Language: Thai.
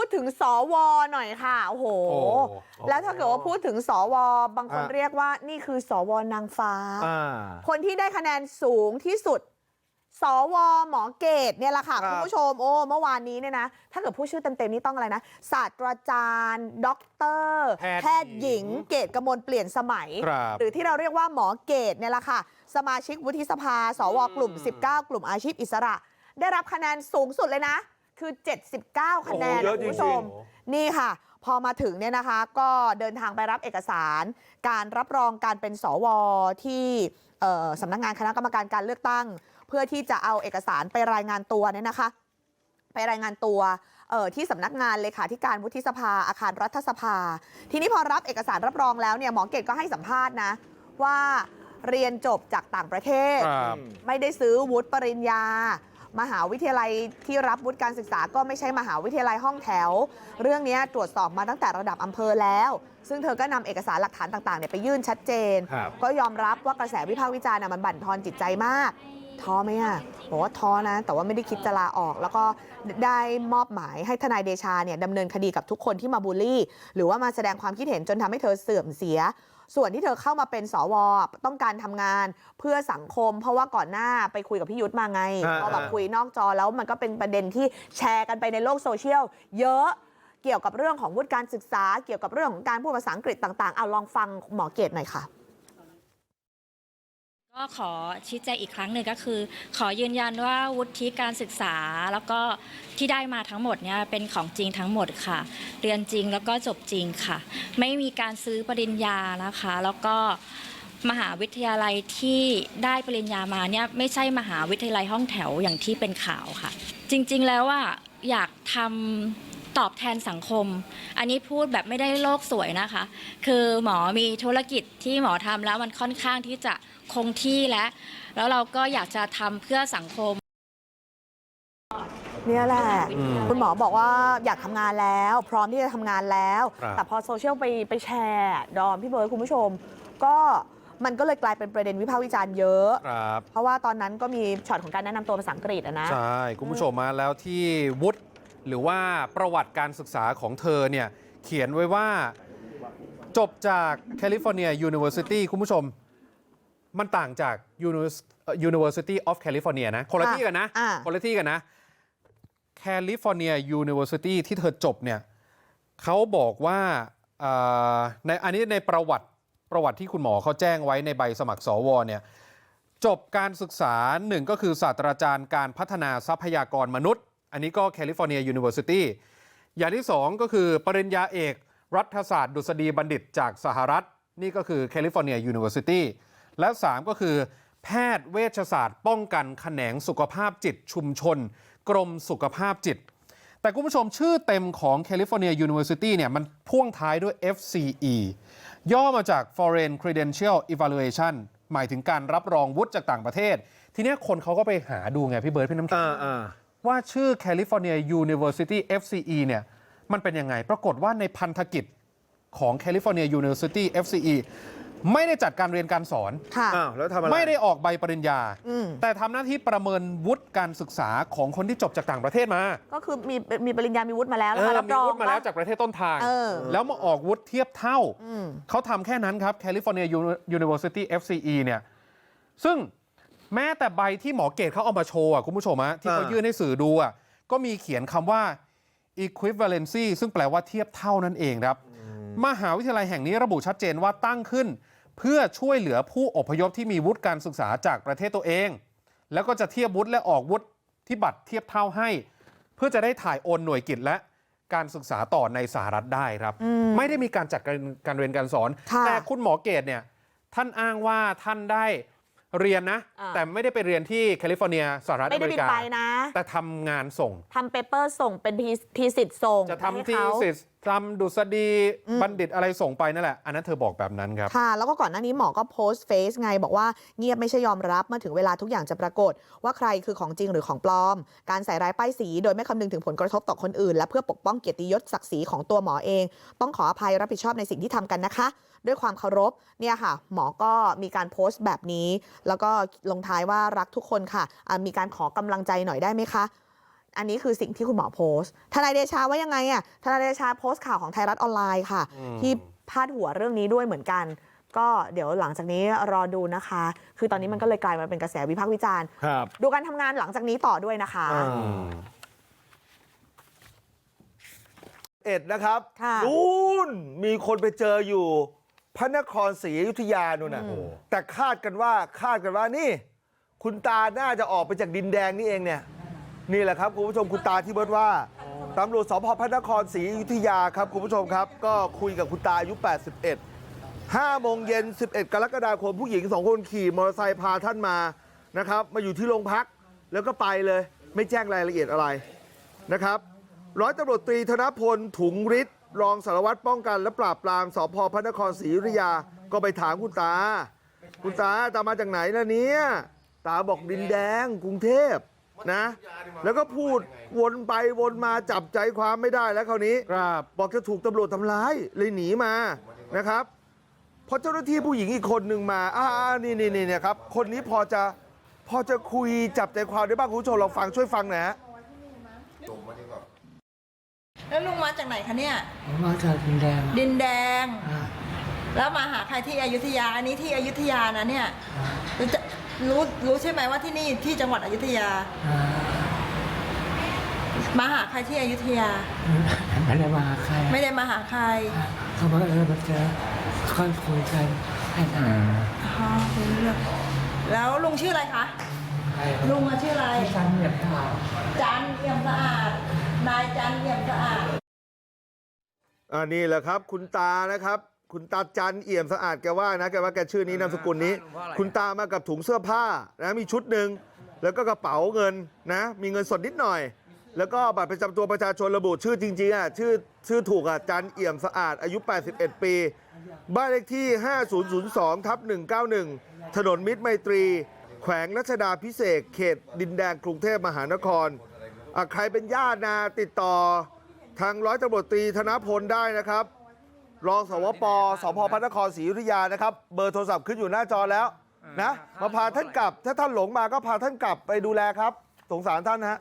พูดถึงสวหน่อยค่ะโอ้โหโอ้แล้วถ้าเกิดว่าพูดถึงสวบางคนอะเรียกว่านี่คือสวนางฟ้าอ่าคนที่ได้คะแนนสูงที่สุดสวหมอเกตเนี่ยแหละค่ะครับคุณผู้ชมโอ้เมื่อวานนี้เนี่ยนะถ้าเกิดพูดชื่อเต็มๆนี่ต้องอะไรนะศาสตราจารย์ด็อกเตอร์แพทย์ย์หญิง เกตกมลเปลี่ยนสมัยครับหรือที่เราเรียกว่าหมอเกตเนี่ยแหละค่ะ สมาชิกวุฒิสภา สวกลุ่ม 19 กลุ่มอาชีพอิสระ ได้รับคะแนนสูงสุดเลยนะ คือ79คะแนนโอ้โหเยนะอะคุณผู้จชริงมๆนี่ค่ะพอมาถึงเนี่ยนะคะก็เดินทางไปรับเอกสารการรับรองการเป็นสวที่เอ่อสำนักงานคณะกรรมการการเลือกตั้ง เพื่อที่จะเอาเอกสารไปรายงานตัวเนี่ยนะคะ ไปรายงานตัวเอ่อที่สำนักงานเลขาธิการวุฒิสภาอาคารรัฐสภา ทีนี้พอรับเอกสารรับรองแล้วเนี่ยหมอเกตก็ให้สัมภาษณ์นะว่าเรียนจบจากต่างประเทศครับไม่ได้ซื้อวุฒิปริญญา มหาวิทยาลัยที่รับวุฒิการศึกษาก็ไม่ใช่มหาวิทยาลัยห้องแถว เรื่องนี้ตรวจสอบมาตั้งแต่ระดับอำเภอแล้ว ซึ่งเธอก็นำเอกสารหลักฐานต่างๆเนี่ยไปยื่นชัดเจนครับก็ยอมรับว่ากระแสวิพากษ์วิจารณ์น่ะมันบั่นทอนจิตใจมากท้อไหมอะบอกว่าท้อนะ แต่ว่าไม่ได้คิดจะลาออก แล้วก็ได้มอบหมายให้ทนายเดชาเนี่ยดำเนินคดีกับทุกคนที่มาบูลลี่ หรือว่ามาแสดงความคิดเห็นจนทำให้เธอเสื่อมเสีย ส่วนที่เธอเข้ามาเป็นสวต้องการทำงานเพื่อสังคมเพราะว่าก่อนหน้าไปคุยกับพี่ยุทธมาไงอ่าพอแบบอ่าคุยนอกจอแล้วมันก็เป็นประเด็นที่แชร์กันไปในโลกโซเชียลเยอะเกี่ยวกับเรื่องของวุฒิการศึกษาเกี่ยวกับเรื่องของการพูดภาษาอังกฤษต่างๆเอาลองฟังหมอเกตหน่อยค่ะ ก็ขอชี้แจงอีกครั้งหนึ่งก็คือ ขอยืนยันว่าวุฒิการศึกษาแล้วก็ที่ได้มาทั้งหมดเนี่ยเป็นของจริงทั้งหมดค่ะ เรียนจริงแล้วก็จบจริงค่ะ ไม่มีการซื้อปริญญานะคะ แล้วก็มหาวิทยาลัยที่ได้ปริญญามาเนี่ยไม่ใช่มหาวิทยาลัยห้องแถวอย่างที่เป็นข่าวค่ะ จริงๆแล้วว่าอยากทำ ตอบแทนสังคม อันนี้พูดแบบไม่ได้โลกสวยนะคะ คือหมอมีธุรกิจที่หมอทำแล้วมันค่อนข้างที่จะคงที่แล้วแล้วเราก็อยากจะทำเพื่อสังคม เนี่ยแหละ อืม คุณหมอบอกว่าอยากทำงานแล้ว พร้อมที่จะทำงานแล้ว ครับ แต่พอโซเชียลไปไปแชร์ดอมพี่เบิร์ดคุณผู้ชม ก็มันก็เลยกลายเป็นประเด็นวิพากษ์วิจารณ์เยอะ ครับ เพราะว่าตอนนั้นก็มีช็อตของการแนะนำตัวภาษาอังกฤษอะนะ ใช่ คุณผู้ชมมาแล้วที่วุฒิ หรือว่าประวัติการศึกษาของเธอเนี่ยเขียนไว้ว่าจบจากแคลิฟอร์เนียยูนิเวอร์ซิตี้คุณผู้ชม มันต่างจาก Univers- เอ่อ University of California นะคนละอะที่กันนะอะคนละที่กันนะแคลิฟอร์เนียยูนิเวอร์ซิตี้ที่เธอจบเนี่ยเขาบอกว่าเอ่อในอันนี้ในประวัติประวัติที่คุณหมอเขาแจ้งไว้ในใบสมัครสวเนี่ยจบการศึกษาหนึ่งก็คือศาสตราจารย์การพัฒนาทรัพยากรมนุษย์ อันนี้ก็แคลิฟอร์เนียยูนิเวอร์ซิตี้อย่างที่สองก็คือปริญญาเอกรัฐศาสตร์ดุษฎีบัณฑิตจากสหรัฐ นี่ก็คือแคลิฟอร์เนียยูนิเวอร์ซิตี้และ 3 ก็คือ แพทย์เวชศาสตร์ ป้องกันแขนงสุขภาพจิตชุมชน กรมสุขภาพจิต แต่คุณผู้ชมชื่อเต็มของ California University เนี่ยมันพ่วงท้ายด้วย FCE ย่อมาจาก Foreign Credential Evaluation หมายถึงการรับรองวุฒิจากต่างประเทศ ทีนี้คนเขาก็ไปหาดูไงพี่เบิร์ดพี่น้ำแข็ง ว่าชื่อ California University FCE เนี่ยมันเป็นยังไง ปรากฏว่าในพันธกิจของ California University FCE ไม่ได้จัดการเรียนการสอนค่ะอ้าวแล้วทำอะไรไม่ได้ออกใบปริญญาอืมแต่ทำหน้าที่ประเมินวุฒิการศึกษาของคนที่จบจากต่างประเทศมา ก็คือมีมีปริญญามีวุฒิมาแล้วเอแล้วอมารับมีรองวุฒิมาแล้วจากประเทศต้นทางเออแล้วมาออกวุฒิเทียบเท่าอืมเขาทำแค่นั้นครับ California Uni- University FCE เนี่ยซึ่ง แม้แต่ใบที่หมอเกตเขาเอามาโชว์อะคุณผู้ชมฮะที่เขาอ่ายื่ยื่นให้สื่อดูอะก็มีเขียนคำว่า equivalency ซึ่งแปลว่าเทียบเท่านั่นเองครับ มหาวิทยาลัยแห่งนี้ระบุชัดเจนว่าตั้งขึ้น เพื่อช่วยเหลือผู้อพยพที่มีวุฒิการศึกษาจากประเทศตัวเอง แล้วก็จะเทียบวุฒิและออกวุฒิที่บัตรเทียบเท่าให้ เพื่อจะได้ถ่ายโอนหน่วยกิจและการศึกษาต่อในสหรัฐได้ครับอืมไม่ได้มีการจัดการการเรียนการสอนค่ะแต่คุณหมอเกตเนี่ยท่านอ้างว่าท่านได้ เรียนนะอ่าแต่ไม่ได้ไปเรียนที่แคลิฟอร์เนียสหรัฐไม่อได้เมบิรินกาไปนะแต่ทำงานส่งทำเปเปอร์ส่งเป็นทีทีสิทธิ์ส่งจะทำให้ที่เขาสิทธิ์ทำดุษฎีอืมบัณฑิตอะไรส่งไปนั่นแหละ อันนั้นเธอบอกแบบนั้นครับค่ะแล้วก็ก่อนหน้านี้หมอก็โพสต์เฟซไง บอกว่าเงียบไม่ใช่ยอมรับเมื่อถึงเวลาทุกอย่างจะปรากฏ ว่าใครคือของจริงหรือของปลอม การใส่ร้ายป้ายสี โดยไม่คำนึงถึงผลกระทบต่อคนอื่น และเพื่อปกป้องเกียรติยศศักดิ์ศรีของตัวหมอเอง ต้องขออภัยรับผิดชอบในสิ่งที่ทำกันนะคะ ด้วยความเคารพเนี่ยค่ะ หมอก็มีการโพสต์แบบนี้ แล้วก็ลงท้ายว่ารักทุกคนค่ะอะมีการขอกำลังใจหน่อยได้ไหมคะ อันนี้คือสิ่งที่คุณหมอโพสต์ทนายเดชาว่ายังไงอะทนายเดชาโพสต์ข่าวของไทยรัฐออนไลน์ค่ะอืมที่พาดหัวเรื่องนี้ด้วยเหมือนกัน ก็เดี๋ยวหลังจากนี้รอดูนะคะ คือตอนนี้มันก็เลยกลายมาเป็นกระแสวิพากษ์วิจารณ์ครับดูการทำงานหลังจากนี้ต่อด้วยนะคะอ่าอืมเอ็ดนะครับค่ะนู่นมีคนไปเจออยู่ พระนครศรีอยุธยานู่นน่ะอืมแต่คาดกันว่าคาดกันว่านี่ คุณตาน่าจะออกไปจากดินแดงนี่เองเนี่ย นี่แหละครับคุณผู้ชมคุณตาที่เบิร์ดว่าตำรวจสพพระนครศรีอยุธยาครับคุณผู้ชมครับ ก็คุยกับคุณตาอายุ 81 5โมงเย็น 11 กรกฎาคมผู้หญิงสองคนขี่มอเตอร์ไซค์พาท่านมานะครับมาอยู่ที่โรงพักแล้วก็ไปเลยไม่แจ้งรายละเอียดอะไรนะครับร้อยตำรวจตรีธนพลถุงฤทธิ์รองสารวัตรป้องกัน และปราบปรามสพพระนครศรีอยุธยาก็ไปถามคุณตา คุณตาตามาจากไหนล่ะเนี่ยตาบอกดินแดงกรุงเทพ นะแล้วก็พูดวนไปวนมาจับใจความไม่ได้แล้วคราวนี้ครับบอกจะถูกตำรวจทำร้ายเลยหนีมานะครับพอเจ้าหน้าที่ผู้หญิงอีกคนหนึ่งมาอ่านี่นี่นี่เนี่ยครับคนนี้พอจะพอจะคุยจับใจความได้บ้างคุณผู้ชมลองฟังช่วยฟังหน่อยฮะแล้วลุงมาจากไหนคะเนี่ยผมมาจากดินแดงดินแดงอ่า แล้วมาหาใครที่อยุธยา อันนี้ที่อยุธยานะเนี่ยอ่ารู้จะรู้รู้ใช่ไหมว่าที่นี่ที่จังหวัดอยุธยา อ่ามาหาใครที่อยุธยา ไม่ได้มาหาใครไม่ได้มาหาใครอ่าเขาบอกเออมาเจอค่อยคุยกันให้อ่าอ๋อเป็นเรื่องแล้วลุงชื่ออะไรคะ ใครลุงมาชื่ออะไร ที่ฉันเหยียบเท้าจันเอี่ยมสะอาด นายจันเอี่ยมสะอาดอ่านี่แหละครับ คุณตานะครับ คุณตาจันเอี่ยมสะอาดแกว่านะแกว่าแกชื่อนี้นามสกุลนี้ คุณตามากับถุงเสื้อผ้านะมีชุดหนึ่งแล้วก็กระเป๋าเงินนะมีเงินสดนิดหน่อย แล้วก็บัตรประจำตัวประชาชนระบุชื่อจริงๆอะชื่อชื่อถูกอะจันเอี่ยมสะอาดอายุ 81 ปี บ้านเลขที่ 5002ทับ191 ถนนมิตรไมตรี แขวงรัชดาพิเศษกเขตดินแดงกรุงเทพมหานครอะใครเป็นญาตินะติดต่อทางร้อยตำรวจตรีธนพลได้นะครับ รองสวปสพพระนครศรีอยุธยานะครับเบอร์โทรศัพท์ขึ้นอยู่หน้าจอแล้วนะมาพาท่านกลับ ถ้าท่านหลงมาก็พาท่านกลับไปดูแลครับ สงสารท่านนะฮะ